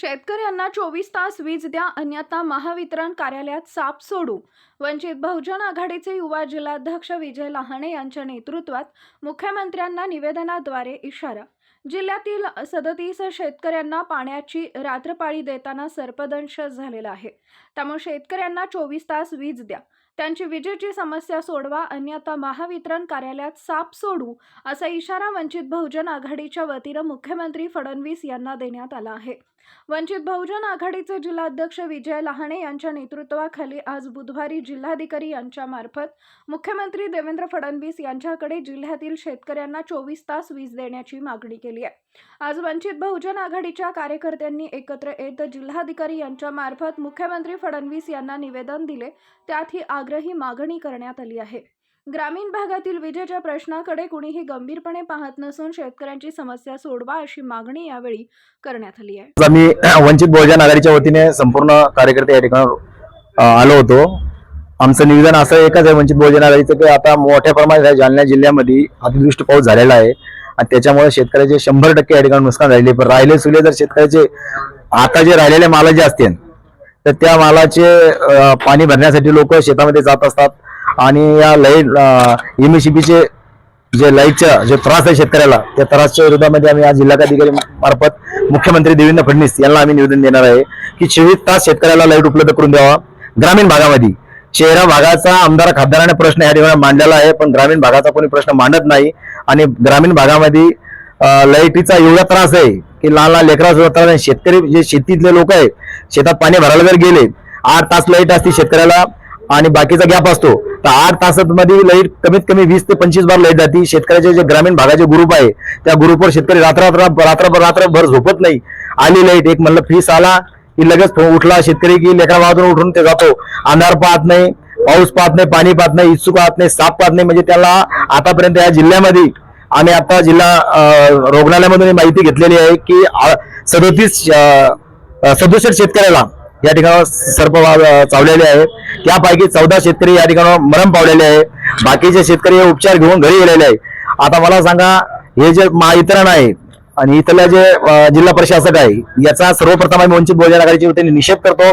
शेतकऱ्यांना चोवीस तास वीज द्या अन्यथा महावितरण कार्यालयात साप सोडू. वंचित बहुजन आघाडीचे युवा जिल्हाध्यक्ष विजय लहाणे यांच्या नेतृत्वात मुख्यमंत्र्यांना निवेदनाद्वारे इशारा. जिल्ह्यातील सदतीस शेतकऱ्यांना पाण्याची रात्रपाळी देताना सर्पदंश झालेला आहे. त्यामुळे शेतकऱ्यांना चोवीस तास वीज द्या. त्यांची विजेची समस्या सोडवा अन्यथा महावितरण कार्यालयात साप सोडू असा इशारा वंचित बहुजन आघाडीच्या वतीनं मुख्यमंत्री फडणवीस यांना देण्यात आला आहे. वंचित बहुजन आघाडीचे जिल्हाध्यक्ष विजय लहाणे यांच्या नेतृत्वाखाली आज बुधवारी जिल्हाधिकारी यांच्या मार्फत मुख्यमंत्री देवेंद्र फडणवीस यांच्याकडे जिल्ह्यातील शेतकऱ्यांना चोवीस तास वीज देण्याची मागणी केली आहे. आज वंचित बहुजन आघाडीच्या कार्यकर्त्यांनी एकत्र येत जिल्हाधिकारी यांच्या मार्फत मुख्यमंत्री फडणवीस यांना निवेदन दिले त्यात ही आग्रही मागणी करण्यात आली आहे. ग्रामीण भागातील विजेच्या प्रश्नाकडे कुणीही गंभीरपणे पाहत नसून शेतकऱ्यांची समस्या सोडवा अशी मागणी यावेळी करण्यात आली आहे. आम्ही वंचित बहुजन आघाडीच्या वतीने संपूर्ण कार्यकर्ते या ठिकाणी आलो होतो. आमचं निवेदन असं एकच आहे वंचित बहुजन आघाडीचं की आता मोठ्या प्रमाणात जालना जिल्ह्यामध्ये अतिवृष्टी पाऊस झालेला आहे आणि त्याच्यामुळे शेतकऱ्याचे शंभर टक्के या ठिकाणी नुकसान झालेले पण राहिले सुले जर शेतकऱ्याचे आता जे राहिलेले माल जे असतील तर त्या मालाचे पाणी भरण्यासाठी लोक शेतामध्ये जात असतात. आणि या लाइट एमएससीबीचे जे लाईटच्या जे त्रास आहे शेतकऱ्याला त्या त्रासच्या विरोधामध्ये आम्ही आज जिल्हाधिकारी मार्फत मुख्यमंत्री देवेंद्र फडणवीस यांना आम्ही निवेदन देणार आहे की चोवीस तास शेतकऱ्याला लाइट उपलब्ध करून द्यावा. ग्रामीण भागामध्ये शहरा भागाचा आमदार खासदाराने प्रश्न या ठिकाणी मांडलेला आहे पण ग्रामीण भागाचा कोणी प्रश्न मांडत नाही. आणि ग्रामीण भागामध्ये लाईटीचा एवढा त्रास आहे की लहान लहान लेकरा सुद्धा शेतकरी जे शेतीतले लोक आहे शेतात पाणी भरायला जर गेले आठ तास लाइट असते शेतकऱ्याला आणि बाकीचा गॅप असतो. तर आठ तासांमध्ये लाइट कमीत कमी वीस ते पंचवीस बार लाइट जाते. शेतकऱ्याचे जे ग्रामीण भागाचे ग्रुप आहे त्या ग्रुपवर शेतकरी रात्र रात्रभर रात्रभर झोपत नाही. आली लाइट एक म्हणलं फीस आला की लगेच उठला शेतकरी की लेकरा वाहतून उठून ते जातो. अंधार पाहत नाही पाऊस पाहत नाही पाणी पाहत नाही इच्छुक पाहत नाही साप पाहत नाही. म्हणजे त्याला आतापर्यंत या जिल्ह्यामध्ये आम्ही आता जिल्हा रुग्णालयामधून माहिती घेतलेली आहे की सदोतीस सदुसष्ट शेतकऱ्याला या ठिकाणी सर्प वा- चावलेले आहे. त्यापैकी चौदा शेतकरी या ठिकाणी मरण पावलेले आहे. बाकीचे शेतकरी हे उपचार घेऊन घरी गेलेले आहे. आता मला सांगा हे जे महावितरण आहे आणि इथल्या जे जिल्हा प्रशासक आहे याचा सर्वप्रथम आम्ही वंचित बहुजन आघाडीच्या वतीने निषेध करतो.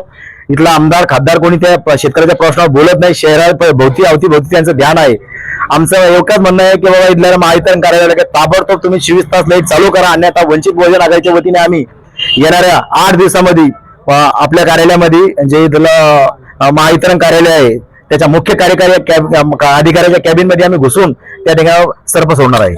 इथला आमदार खासदार कोणी त्या शेतकऱ्याच्या प्रश्नावर बोलत नाही. शहरात भोवती अवती भोवती त्यांचं ध्यान आहे. आमचं एवढंच म्हणणं आहे की बाबा इथल्या महावितरण कार्यालयाला ताबडतोब तुम्ही चोवीस तास लाइट चालू करा. अन्यथा वंचित बहुजन आघाडीच्या वतीने आम्ही येणाऱ्या आठ दिवसामध्ये आपल्या कार्यालयामध्ये जे इथलं महावितरण कार्यालय आहे त्याच्या मुख्य कार्यकारी अधिकाऱ्याच्या कॅबिनमध्ये आम्ही घुसून त्या ठिकाणी सर्प सोडणार आहे.